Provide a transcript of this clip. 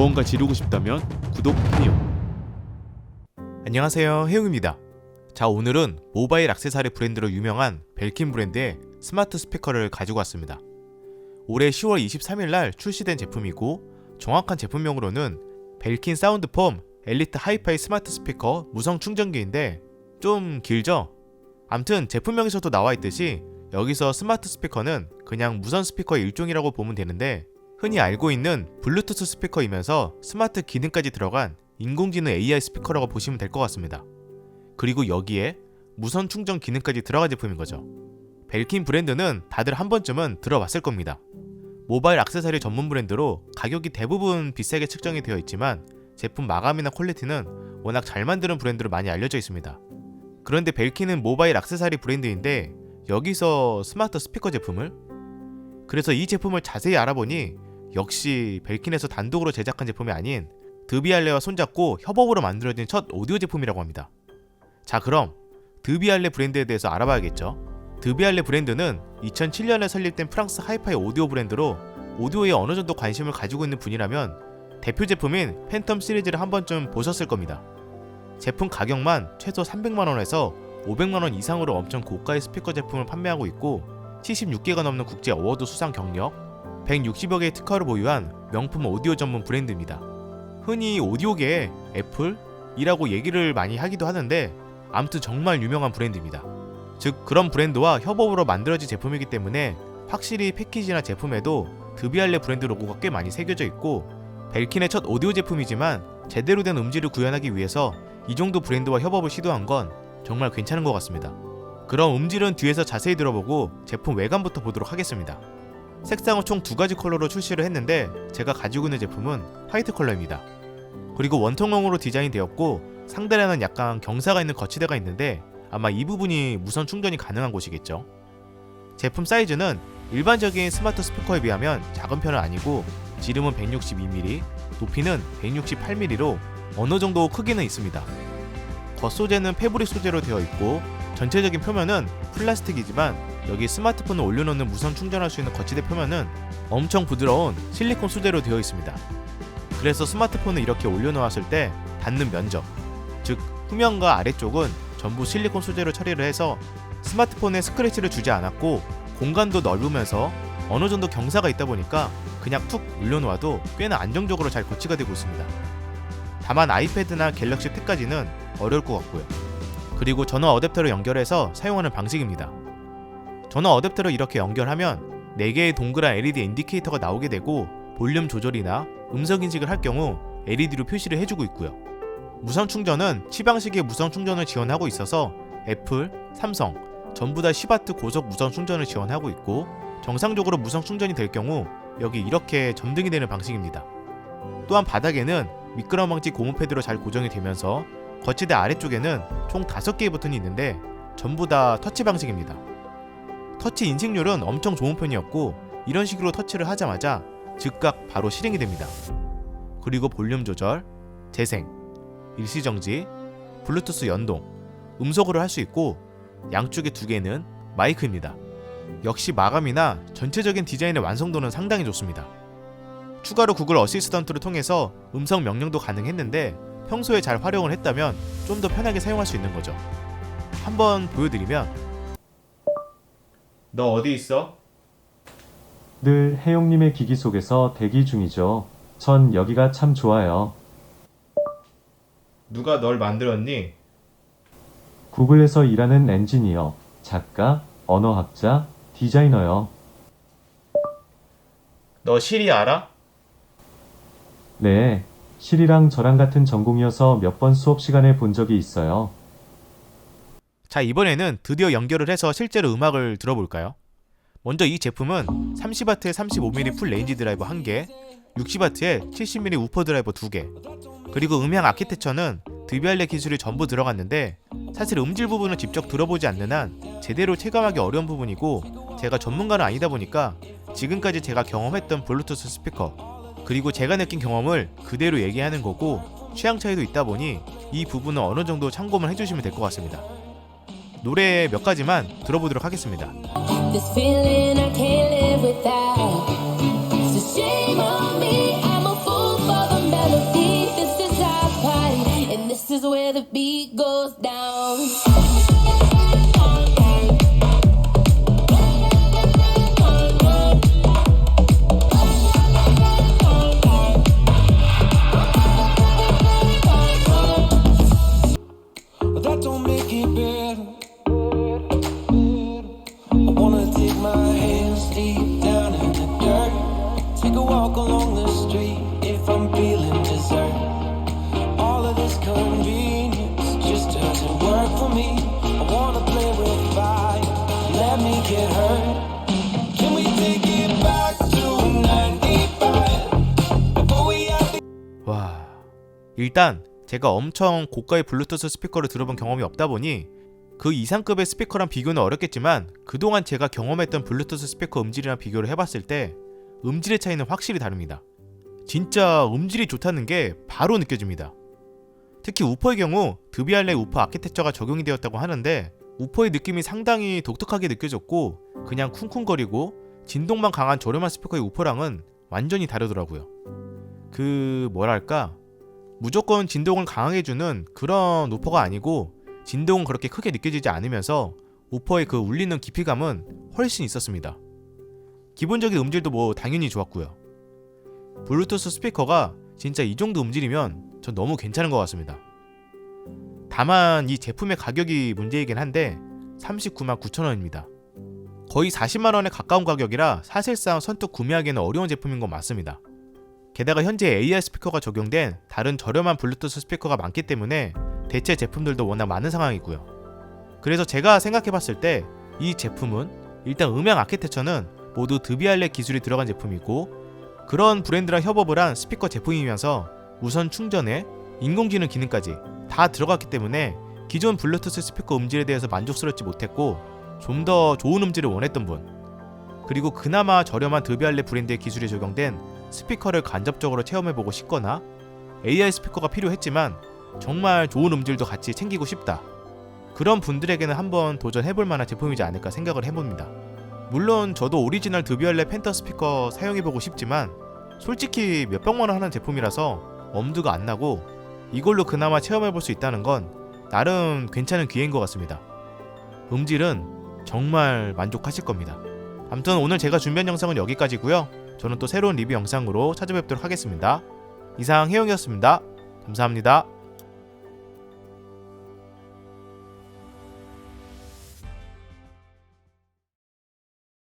무언가 지르고 싶다면 구독 해요. 안녕하세요 해웅입니다 자 오늘은 모바일 액세서리 브랜드로 유명한 벨킨 브랜드의 스마트 스피커를 가지고 왔습니다 올해 10월 23일 날 출시된 제품이고 정확한 제품명으로는 벨킨 사운드폼 엘리트 하이파이 스마트 스피커 무선 충전기인데 좀 길죠? 암튼 제품명에서도 나와 있듯이 여기서 스마트 스피커는 그냥 무선 스피커의 일종이라고 보면 되는데 흔히 알고 있는 블루투스 스피커이면서 스마트 기능까지 들어간 인공지능 AI 스피커라고 보시면 될 것 같습니다. 그리고 여기에 무선 충전 기능까지 들어간 제품인 거죠. 벨킨 브랜드는 다들 한 번쯤은 들어봤을 겁니다. 모바일 액세서리 전문 브랜드로 가격이 대부분 비싸게 측정이 되어 있지만 제품 마감이나 퀄리티는 워낙 잘 만드는 브랜드로 많이 알려져 있습니다. 그런데 벨킨은 모바일 액세서리 브랜드인데 여기서 스마트 스피커 제품을? 그래서 이 제품을 자세히 알아보니 역시 벨킨에서 단독으로 제작한 제품이 아닌 드비알레와 손잡고 협업으로 만들어진 첫 오디오 제품이라고 합니다. 자 그럼 드비알레 브랜드에 대해서 알아봐야겠죠. 드비알레 브랜드는 2007년에 설립된 프랑스 하이파이 오디오 브랜드로 오디오에 어느 정도 관심을 가지고 있는 분이라면 대표 제품인 팬텀 시리즈를 한 번쯤 보셨을 겁니다. 제품 가격만 최소 300만 원에서 500만 원 이상으로 엄청 고가의 스피커 제품을 판매하고 있고 76개가 넘는 국제 어워드 수상 경력, 160여 개의 특허를 보유한 명품 오디오 전문 브랜드입니다. 흔히 오디오계에 애플이라고 얘기를 많이 하기도 하는데 아무튼 정말 유명한 브랜드입니다. 즉 그런 브랜드와 협업으로 만들어진 제품이기 때문에 확실히 패키지나 제품에도 드비알레 브랜드 로고가 꽤 많이 새겨져 있고 벨킨의 첫 오디오 제품이지만 제대로 된 음질을 구현하기 위해서 이 정도 브랜드와 협업을 시도한 건 정말 괜찮은 것 같습니다. 그럼 음질은 뒤에서 자세히 들어보고 제품 외관부터 보도록 하겠습니다. 색상은 총 두 가지 컬러로 출시를 했는데 제가 가지고 있는 제품은 화이트 컬러입니다. 그리고 원통형으로 디자인되었고 상단에는 약간 경사가 있는 거치대가 있는데 아마 이 부분이 무선 충전이 가능한 곳이겠죠. 제품 사이즈는 일반적인 스마트 스피커에 비하면 작은 편은 아니고 지름은 162mm, 높이는 168mm로 어느 정도 크기는 있습니다. 겉소재는 패브릭 소재로 되어 있고 전체적인 표면은 플라스틱이지만 여기 스마트폰을 올려놓는 무선 충전할 수 있는 거치대 표면은 엄청 부드러운 실리콘 소재로 되어 있습니다. 그래서 스마트폰을 이렇게 올려놓았을 때 닿는 면적, 즉 후면과 아래쪽은 전부 실리콘 소재로 처리를 해서 스마트폰에 스크래치를 주지 않았고 공간도 넓으면서 어느 정도 경사가 있다 보니까 그냥 툭 올려놓아도 꽤나 안정적으로 잘 거치가 되고 있습니다. 다만 아이패드나 갤럭시 탭까지는 어려울 것 같고요. 그리고 전원 어댑터로 연결해서 사용하는 방식입니다. 전원 어댑터로 이렇게 연결하면 4개의 동그란 LED 인디케이터가 나오게 되고 볼륨 조절이나 음성 인식을 할 경우 LED로 표시를 해주고 있고요. 무선 충전은 치방식의 무선 충전을 지원하고 있어서 애플, 삼성 전부 다 10W 고속 무선 충전을 지원하고 있고 정상적으로 무선 충전이 될 경우 여기 이렇게 점등이 되는 방식입니다. 또한 바닥에는 미끄럼 방지 고무 패드로 잘 고정이 되면서 거치대 아래쪽에는 총 5개의 버튼이 있는데 전부 다 터치 방식입니다. 터치 인식률은 엄청 좋은 편이었고 이런 식으로 터치를 하자마자 즉각 바로 실행이 됩니다. 그리고 볼륨 조절, 재생, 일시정지, 블루투스 연동, 음속으로 할수 있고 양쪽에 두 개는 마이크입니다. 역시 마감이나 전체적인 디자인의 완성도는 상당히 좋습니다. 추가로 구글 어시스턴트를 통해서 음성 명령도 가능했는데 평소에 잘 활용을 했다면 좀 더 편하게 사용할 수 있는 거죠. 한번 보여드리면 너 어디 있어? 늘 혜용님의 기기 속에서 대기 중이죠. 전 여기가 참 좋아요. 누가 널 만들었니? 구글에서 일하는 엔지니어, 작가, 언어학자, 디자이너요. 너 시리 알아? 네, 실이랑 저랑 같은 전공이어서 몇 번 수업 시간에 본 적이 있어요. 자 이번에는 드디어 연결을 해서 실제로 음악을 들어볼까요? 먼저 이 제품은 30W의 35mm 풀 레인지 드라이버 1개, 60W의 70mm 우퍼 드라이버 2개, 그리고 음향 아키텍처는 드비알레 기술이 전부 들어갔는데 사실 음질 부분을 직접 들어보지 않는 한 제대로 체감하기 어려운 부분이고 제가 전문가는 아니다 보니까 지금까지 제가 경험했던 블루투스 스피커 그리고 제가 느낀 경험을 그대로 얘기하는 거고 취향 차이도 있다 보니 이 부분은 어느 정도 참고만 해주시면 될 것 같습니다. 노래 몇 가지만 들어보도록 하겠습니다. is where the beat goes. 일단 제가 엄청 고가의 블루투스 스피커를 들어본 경험이 없다 보니 그 이상급의 스피커랑 비교는 어렵겠지만 그동안 제가 경험했던 블루투스 스피커 음질이랑 비교를 해봤을 때 음질의 차이는 확실히 다릅니다. 진짜 음질이 좋다는 게 바로 느껴집니다. 특히 우퍼의 경우 드비알레 우퍼 아키텍처가 적용이 되었다고 하는데 우퍼의 느낌이 상당히 독특하게 느껴졌고 그냥 쿵쿵거리고 진동만 강한 저렴한 스피커의 우퍼랑은 완전히 다르더라고요. 그 뭐랄까 무조건 진동을 강하게 주는 그런 우퍼가 아니고 진동은 그렇게 크게 느껴지지 않으면서 우퍼의 그 울리는 깊이감은 훨씬 있었습니다. 기본적인 음질도 뭐 당연히 좋았고요. 블루투스 스피커가 진짜 이 정도 음질이면 전 너무 괜찮은 것 같습니다. 다만 이 제품의 가격이 문제이긴 한데 39만 9천 원입니다. 거의 40만 원에 가까운 가격이라 사실상 선뜻 구매하기는 어려운 제품인 건 맞습니다. 게다가 현재 AR 스피커가 적용된 다른 저렴한 블루투스 스피커가 많기 때문에 대체 제품들도 워낙 많은 상황이고요. 그래서 제가 생각해봤을 때 이 제품은 일단 음향 아키텍처는 모두 드비알레 기술이 들어간 제품이고 그런 브랜드랑 협업을 한 스피커 제품이면서 무선 충전에 인공지능 기능까지 다 들어갔기 때문에 기존 블루투스 스피커 음질에 대해서 만족스럽지 못했고 좀 더 좋은 음질을 원했던 분 그리고 그나마 저렴한 드비알레 브랜드의 기술이 적용된 스피커를 간접적으로 체험해보고 싶거나 AR 스피커가 필요했지만 정말 좋은 음질도 같이 챙기고 싶다. 그런 분들에게는 한번 도전해볼 만한 제품이지 않을까 생각을 해봅니다. 물론 저도 오리지널 드비알레 펜터 스피커 사용해보고 싶지만 솔직히 몇 백만 원 하는 제품이라서 엄두가 안 나고 이걸로 그나마 체험해볼 수 있다는 건 나름 괜찮은 기회인 것 같습니다. 음질은 정말 만족하실 겁니다. 아무튼 오늘 제가 준비한 영상은 여기까지고요. 저는 또 새로운 리뷰 영상으로 찾아뵙도록 하겠습니다. 이상 혜영이었습니다. 감사합니다.